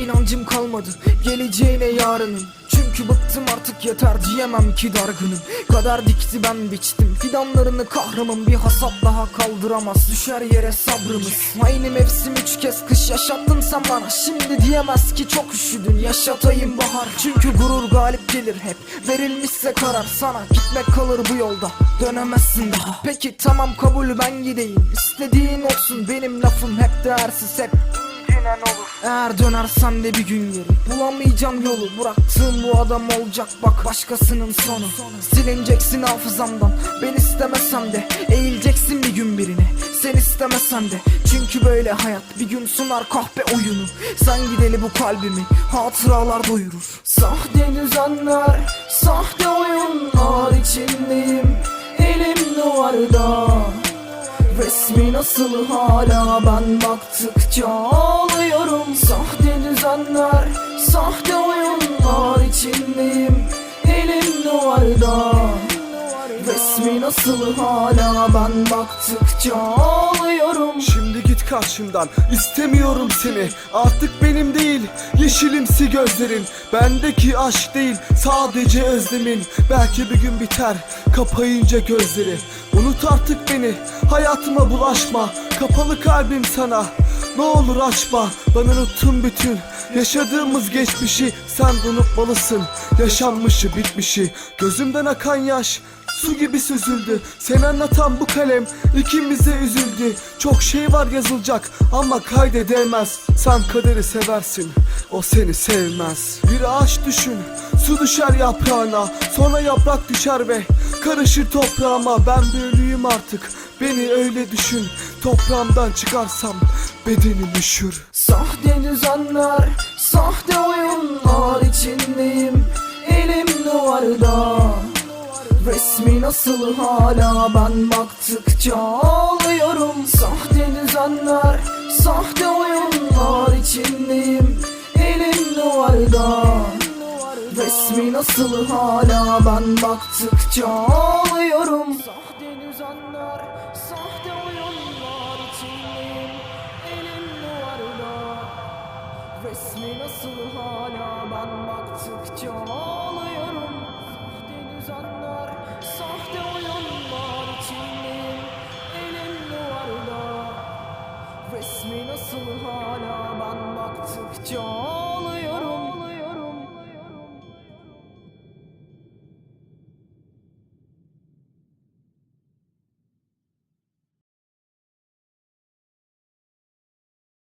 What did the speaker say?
inancım kalmadı geleceğine yarının Çünkü bıktım artık yeter diyemem ki dargınım. Kader dikti ben biçtim Fidanlarını kahrımın bir hasat daha kaldıramaz Düşer yere sabrımız. Aynı mevsim üç kez kış yaşattın sen bana. Şimdi diyemez ki çok üşüdün yaşatayım bahar. Çünkü gurur galip gelir hep Verilmişse karar sana. Gitmek kalır bu yolda dönemezsin daha. Peki tamam kabul ben gideyim İstediğin olsun. Benim lafım hep değersiz hep incinen olur? Eğer dönersem de bir gün geri Bulamayacağım yolu. Bıraktığım bu adam olacak bak. Başkasının sonu. Silineceksin hafızamdan. Ben istemesem de Eğileceksin bir gün birine. Sen istemesen de. Çünkü böyle hayat bir gün sunar kahpe oyunu. Sen gideli bu kalbimi hatıralar doyurur. Sahte düzenler sahte oyunlar içindeyim. Elim duvarda. Resmi nasıl hala ben baktıkça Sahte düzenler, sahte oyunlar içindeyim. Elim duvarda. Resmi nasıl hala ben baktıkça ağlıyorum. Şimdi git karşımdan istemiyorum seni. Artık benim değil yeşilimsi gözlerin. Bendeki aşk değil sadece özlemin. Belki bir gün biter kapayınca gözleri. Unut artık beni hayatıma bulaşma. Kapalı kalbim sana ne olur açma Ben unuttum bütün. Yaşadığımız geçmişi Sen de unutmalısın. Yaşanmışı bitmişi. Gözümden akan yaş Su gibi süzüldü. Seni anlatan bu kalem ikimize üzüldü. Çok şey var yazılacak ama kaydedemez. Sen kaderi seversin o seni sevmez. Bir ağaç düşün su düşer yaprağına. Sonra yaprak düşer ve karışır toprağıma. Ben bir ölüyüm artık beni öyle düşün Toprağımdan çıkarsam bedenim üşür. Sahte düzenler, sahte oyunlar içindeyim. Elim duvarda. Resmi nasıl hala ben baktıkça ağlıyorum. Sahte düzenler, sahte oyunlar içindeyim. Elim duvarda. Resmi nasıl hala ben baktıkça ağlıyorum Resmi nasıl hala ben baktıkça